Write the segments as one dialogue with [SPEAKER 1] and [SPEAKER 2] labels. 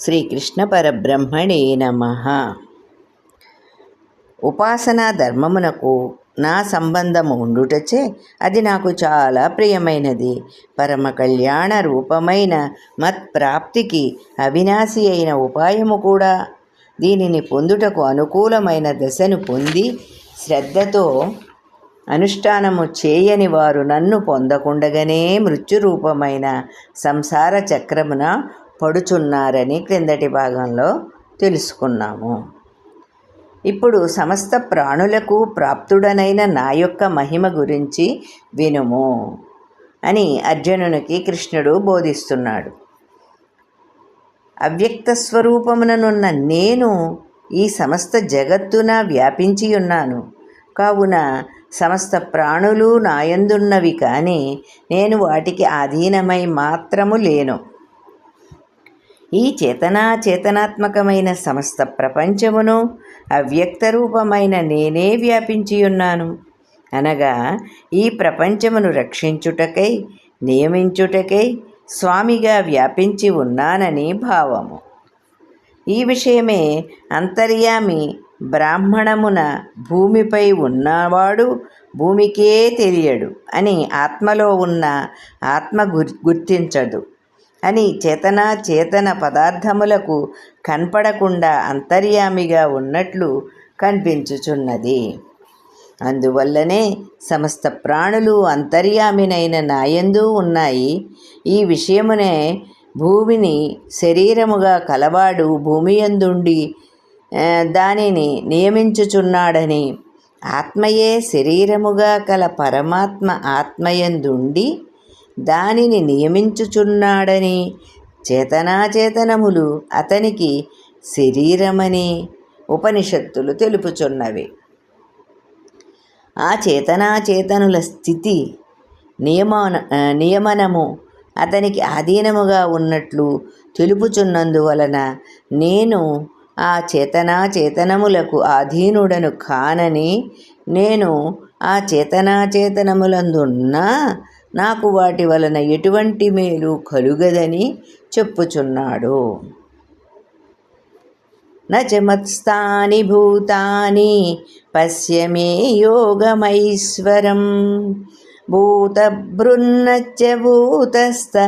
[SPEAKER 1] శ్రీకృష్ణ పరబ్రహ్మణే నమ. ఉపాసనా ధర్మమునకు నా సంబంధము ఉండుటచే అది నాకు చాలా ప్రియమైనది. పరమ కళ్యాణ రూపమైన మత్ప్రాప్తికి అవినాశి అయిన ఉపాయము కూడా దీనిని పొందుటకు అనుకూలమైన దశను పొంది శ్రద్ధతో అనుష్ఠానము చేయని వారు నన్ను పొందకుండగనే మృత్యురూపమైన సంసార చక్రమున పడుచున్నారని క్రిందటి భాగంలో తెలుసుకున్నాము. ఇప్పుడు సమస్త ప్రాణులకు ప్రాప్తుడనైన నా యొక్క మహిమ గురించి వినుము అని అర్జునునికి కృష్ణుడు బోధిస్తున్నాడు. అవ్యక్త స్వరూపముననున్న నేను ఈ సమస్త జగత్తున వ్యాపించి ఉన్నాను. కావున సమస్త ప్రాణులు నాయందున్నవి కానీ నేను వాటికి ఆధీనమై మాత్రము లేను. ఈ చేతనా చేతనాత్మకమైన సమస్త ప్రపంచమును అవ్యక్త రూపమైన నేనే వ్యాపించి ఉన్నాను. అనగా ఈ ప్రపంచమును రక్షించుటకై నియమించుటకై స్వామిగా వ్యాపించి ఉన్నానని భావము. ఈ విషయమే అంతర్యామి బ్రాహ్మణమున భూమిపై ఉన్నవాడు భూమికే తెలియడు అని ఆత్మలో ఉన్న ఆత్మ గుర్ గుర్తించదు. అని చేతన చేతన పదార్థములకు కనపడకుండా అంతర్యామిగా ఉన్నట్లు కనిపించుచున్నది. అందువల్లనే సమస్త ప్రాణులు అంతర్యామినైన నాయందు ఉన్నాయి. ఈ విషయమునే భూమిని శరీరముగా కలవాడు భూమి యందుండి దానిని నియమించుచున్నాడని ఆత్మయే శరీరముగా కల పరమాత్మ ఆత్మయందుండి దానిని నియమించుచున్నాడని చేతనాచేతనములు అతనికి శరీరమని ఉపనిషత్తులు తెలుపుచున్నవి. ఆ చేతనాచేతనుల స్థితి నియమన నియమనము అతనికి ఆధీనముగా ఉన్నట్లు తెలుపుచున్నందువలన నేను ఆ చేతనా చేతనములకు ఆధీనుడను కానని నేను ఆ చేతనాచేతనములందున్నా నాకు వాటి వలన ఎటువంటి మేలు కలుగదని చెప్పుచున్నాడు. నచమత్స్థాని భూతాని పశ్యమే యోగమైశ్వరం. భూతభృన్నచ్చ భూతస్థ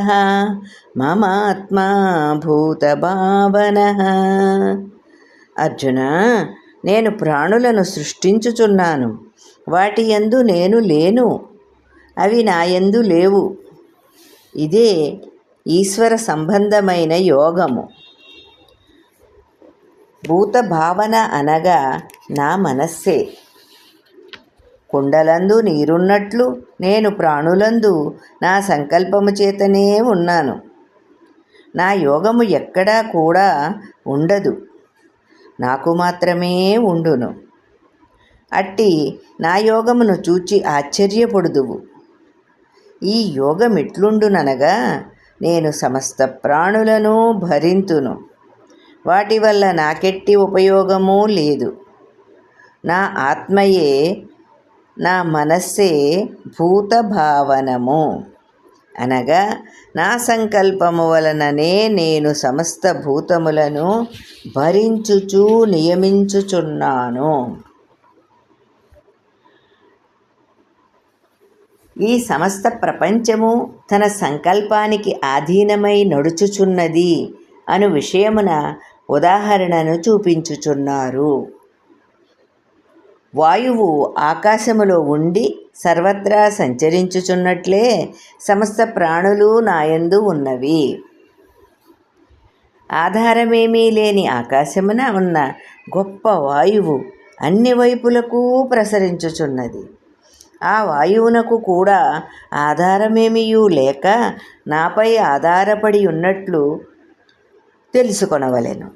[SPEAKER 1] మమాత్మా భూతభావన. అర్జున నేను ప్రాణులను సృష్టించుచున్నాను. వాటి యందు నేను లేను. అవి నాయందు లేవు. ఇదే ఈశ్వర సంబంధమైన యోగము. భూత భావన అనగా నా మనస్సే. కుండలందు నీరున్నట్లు నేను ప్రాణులందు నా సంకల్పము చేతనే ఉన్నాను. నా యోగము ఎక్కడా కూడా ఉండదు. నాకు మాత్రమే ఉండును. అట్టి నా యోగమును చూచి ఆశ్చర్యపడుదువు. ఈ యోగం ఎట్లుండుననగా నేను సమస్త ప్రాణులను భరింతును. వాటి వల్ల నాకెట్టి ఉపయోగము లేదు. నా ఆత్మయే నా మనస్సే భూత భావనము అనగా నా సంకల్పము వలననే నేను సమస్త భూతములను భరించుచు నియమించుచున్నాను. ఈ సమస్త ప్రపంచము తన సంకల్పానికి ఆధీనమై నడుచుచున్నది అను విషయమున ఉదాహరణను చూపించుచున్నారు. వాయువు ఆకాశములో ఉండి సర్వత్రా సంచరించుచున్నట్లే సమస్త ప్రాణులు నాయందు ఉన్నవి. ఆధారమేమీ లేని ఆకాశమున ఉన్న గొప్ప వాయువు అన్ని వైపులకు ప్రసరించుచున్నది. ఆ వాయువునకు కూడా ఆధారమేమియూ లేక నాపై ఆధారపడి ఉన్నట్లు తెలుసుకొనవలెను.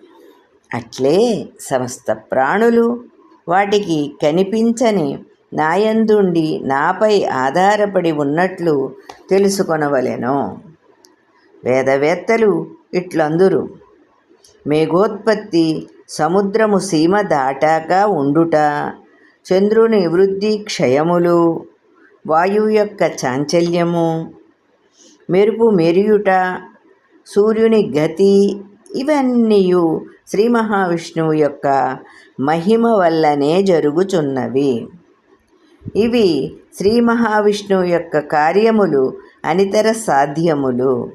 [SPEAKER 1] అట్లే సమస్త ప్రాణులు వాటికి కనిపించని నాయందుండి నాపై ఆధారపడి ఉన్నట్లు తెలుసుకొనవలెను. వేదవేత్తలు ఇట్లందురు. మేఘోత్పత్తి సముద్రము సీమ దాటాక ఉండుట చంద్రుని వృద్ధి క్షయములు వాయువు యొక్క చాంచల్యము మెరుపు మెరియుట సూర్యుని గతి ఇవన్నీ శ్రీ మహావిష్ణువు యొక్క మహిమ వల్లనే జరుగుచున్నవి. ఇవి శ్రీ మహావిష్ణువు యొక్క కార్యములు అనితర సాధ్యములు.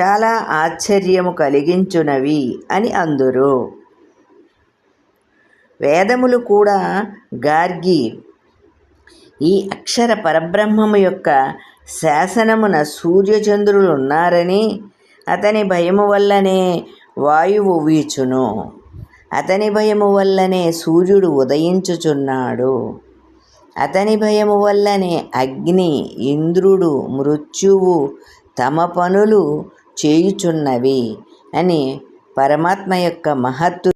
[SPEAKER 1] చాలా ఆశ్చర్యము కలిగించునవి అని అందురు. వేదములు కూడా గార్గి. ఈ అక్షర పరబ్రహ్మము యొక్క శాసనమున సూర్యచంద్రులు ఉన్నారని అతని భయము వల్లనే వాయువు వీచును. అతని భయము వల్లనే సూర్యుడు ఉదయించుచున్నాడు. అతని భయము వల్లనే అగ్ని ఇంద్రుడు మృత్యువు తమ పనులు చేయుచున్నవి అని పరమాత్మ యొక్క మహత్తు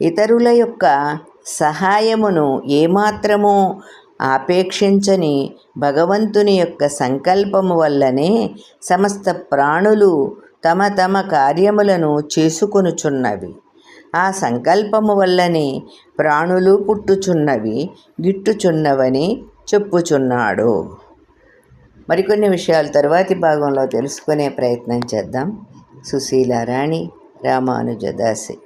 [SPEAKER 1] ఇతరుల యొక్క సహాయమును ఏమాత్రమూ ఆపేక్షించని భగవంతుని యొక్క సంకల్పము వల్లనే సమస్త ప్రాణులు తమ తమ కార్యములను చేసుకొనుచున్నవి. ఆ సంకల్పము వల్లనే ప్రాణులు పుట్టుచున్నవి గిట్టుచున్నవని చెప్పుచున్నాడు. మరికొన్ని విషయాలు తరువాతి భాగంలో తెలుసుకునే ప్రయత్నం చేద్దాం. సుశీల రాణి రామానుజదాసి.